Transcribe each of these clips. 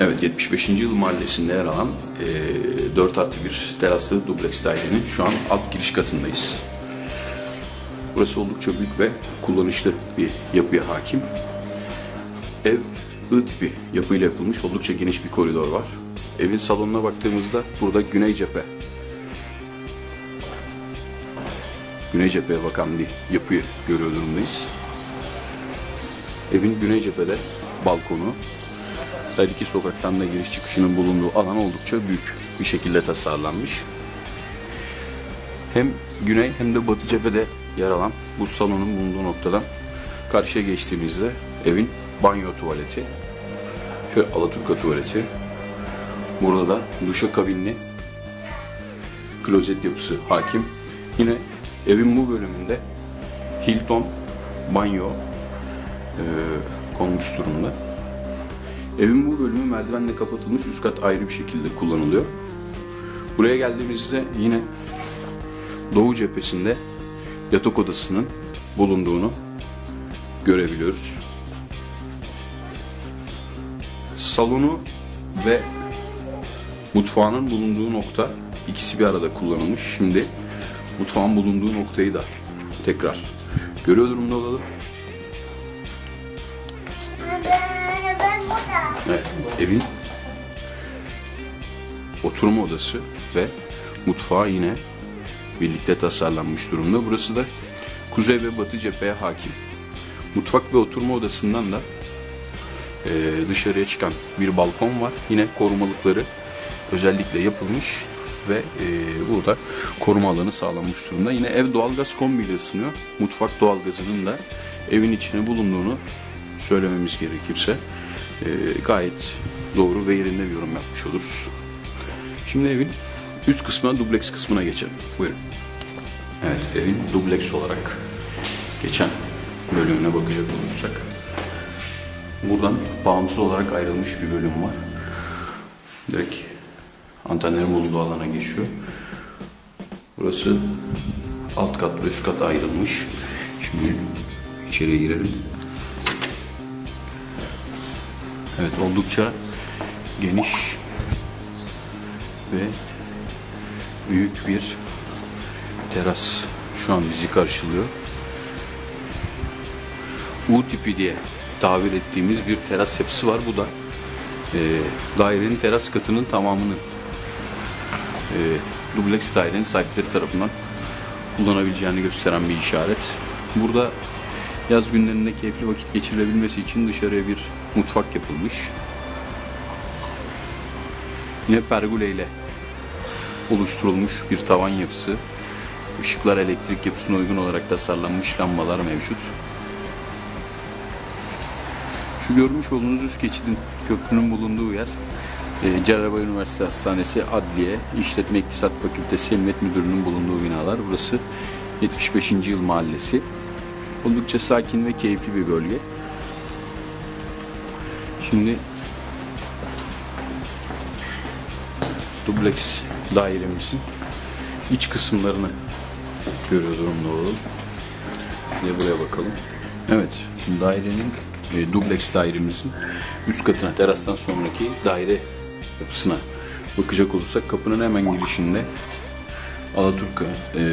Evet 75. yıl mahallesinde yer alan e, 4 artı 1 teraslı dubleks dairenin şu an alt giriş katındayız. Burası oldukça büyük ve kullanışlı bir yapıya hakim. Ev I tipi yapıyla yapılmış oldukça geniş bir koridor var. Evin salonuna baktığımızda burada güney cephe güney cepheye bakan bir yapıyı görüyor durumdayız. Evin güney cephede balkonu, her iki sokaktan da giriş çıkışının bulunduğu alan oldukça büyük bir şekilde tasarlanmış. Hem güney hem de batı cephede yer alan bu salonun bulunduğu noktadan karşıya geçtiğimizde evin banyo tuvaleti, şöyle alaturka tuvaleti, burada da duşakabinli klozet yapısı hakim. Yine evin bu bölümünde Hilton banyo e, konmuş durumda. Evin bu bölümü merdivenle kapatılmış, üst kat ayrı bir şekilde kullanılıyor. Buraya geldiğimizde yine doğu cephesinde yatak odasının bulunduğunu görebiliyoruz. Salonu ve mutfağının bulunduğu nokta ikisi bir arada kullanılmış. Şimdi mutfağın bulunduğu noktayı da tekrar görüyor durumda olalım. Evet, evin oturma odası ve mutfağı yine birlikte tasarlanmış durumda. Burası da kuzey ve batı cepheye hakim. Mutfak ve oturma odasından da e, dışarıya çıkan bir balkon var. Yine korumalıkları özellikle yapılmış ve e, burada koruma alanı sağlanmış durumda. Yine ev doğalgaz kombiyle ısınıyor. Mutfak doğalgazının da evin içine bulunduğunu söylememiz gerekirse e, gayet doğru ve yerinde bir yorum yapmış oluruz. Şimdi evin üst kısmına, dubleks kısmına geçelim. Buyurun. Evet, evin dubleks olarak geçen bölümüne bakacak olursak buradan bağımsız olarak ayrılmış bir bölüm var. Direkt antenlerin bulunduğu alana geçiyor. Burası alt kat ve üst kat ayrılmış. Şimdi içeriye girelim. Evet oldukça geniş ve büyük bir teras şu an bizi karşılıyor. U tipi diye tabir ettiğimiz bir teras yapısı var. Bu da e, dairenin teras katının tamamını e, dubleks dairenin sahipleri tarafından kullanabileceğini gösteren bir işaret. Burada yaz günlerinde keyifli vakit geçirilebilmesi için dışarıya bir mutfak yapılmış. Yine pergole ile oluşturulmuş bir tavan yapısı. Işıklar elektrik yapısına uygun olarak tasarlanmış lambalar mevcut. Şu görmüş olduğunuz üst geçidin köprünün bulunduğu yer e, Cerrahpaşa Üniversitesi Hastanesi Adliye İşletme İktisat Fakültesi Emniyet Müdürlüğü'nün bulunduğu binalar. Burası 75. yıl mahallesi. Oldukça sakin ve keyifli bir bölge. Şimdi dubleks dairemizin iç kısımlarını görüyor durumda olalım. Bir buraya bakalım. Evet, dairenin e, dubleks dairemizin üst katına, terastan sonraki daire yapısına bakacak olursak kapının hemen girişinde Alaturka e,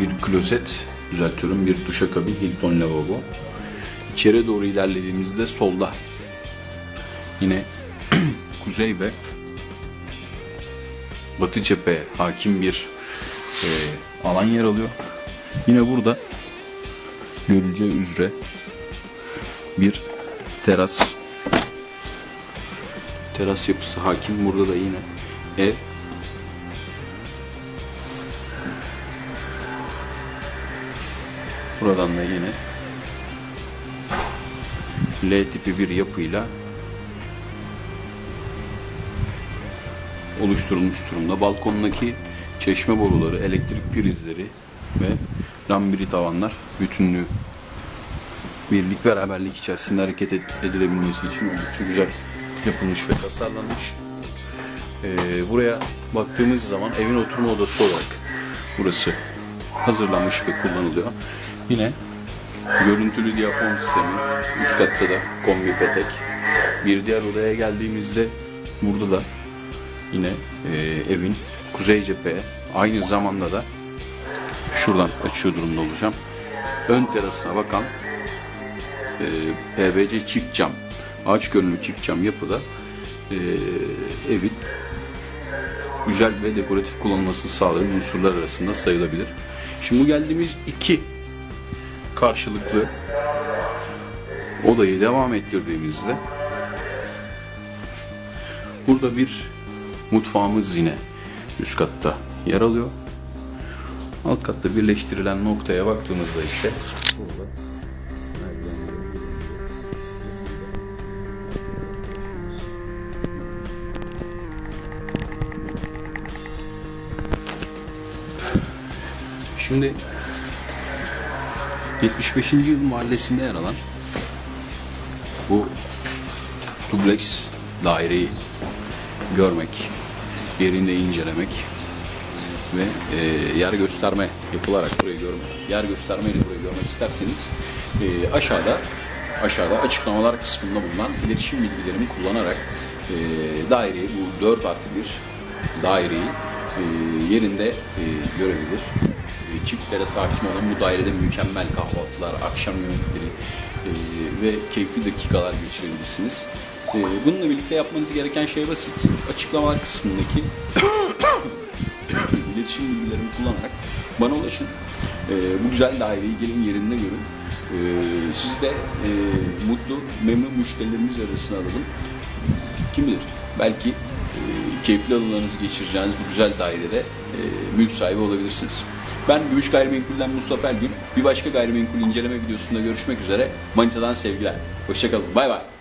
bir klozet düzeltiyorum bir duşakabin Hilton lavabo. İçeri doğru ilerlediğimizde solda yine kuzey ve batı cepheye hakim bir e, alan yer alıyor. Yine burada görüleceği üzere bir teras teras yapısı hakim. Burada da yine ev Buradan da yine L tipi bir yapıyla oluşturulmuş durumda. Balkondaki çeşme boruları, elektrik prizleri ve lambiri tavanlar bütünlüğü birlik beraberlik içerisinde hareket ed- edilebilmesi için oldukça güzel yapılmış ve tasarlanmış. Ee, buraya baktığımız zaman evin oturma odası olarak burası hazırlanmış ve kullanılıyor. Yine görüntülü diyafon sistemi, üst katta da kombi petek. Bir diğer odaya geldiğimizde Burada da yine e, evin kuzey cepheye aynı zamanda da şuradan açıyor durumda olacağım. Ön terasına bakan e, PVC çift cam, ağaç görünümlü çift cam yapıda e, evin güzel ve dekoratif kullanılmasını sağlayan unsurlar arasında sayılabilir. Şimdi bu geldiğimiz iki karşılıklı odayı devam ettirdiğimizde burada bir mutfağımız yine üst katta yer alıyor. Alt katta birleştirilen noktaya baktığımızda ise burada Şimdi 75. yıl mahallesinde yer alan bu dubleks daireyi görmek, yerinde incelemek ve e, yer gösterme yapılarak burayı görmek, yer göstermeyle burayı görmek isterseniz e, aşağıda aşağıda açıklamalar kısmında bulunan iletişim bilgilerimi kullanarak e, daireyi bu 4 artı 1 daireyi e, yerinde e, görebilir. E, çiftlere hakim olan bu dairede mükemmel kahvaltılar, akşam yemekleri e, ve keyifli dakikalar geçirebilirsiniz. E, bununla birlikte yapmanız gereken şey basit. Açıklamalar kısmındaki iletişim bilgilerimi kullanarak bana ulaşın. E, bu güzel daireyi gelin yerinde görün. Siz de e, mutlu, memnun müşterilerimiz arasına alalım. Kim bilir belki keyifli anılarınızı geçireceğiniz bu güzel dairede e, mülk sahibi olabilirsiniz. Ben Gümüş Gayrimenkul'den Mustafa Ergün. Bir başka gayrimenkul inceleme videosunda görüşmek üzere. Manisa'dan sevgiler. Hoşçakalın. Bay bay.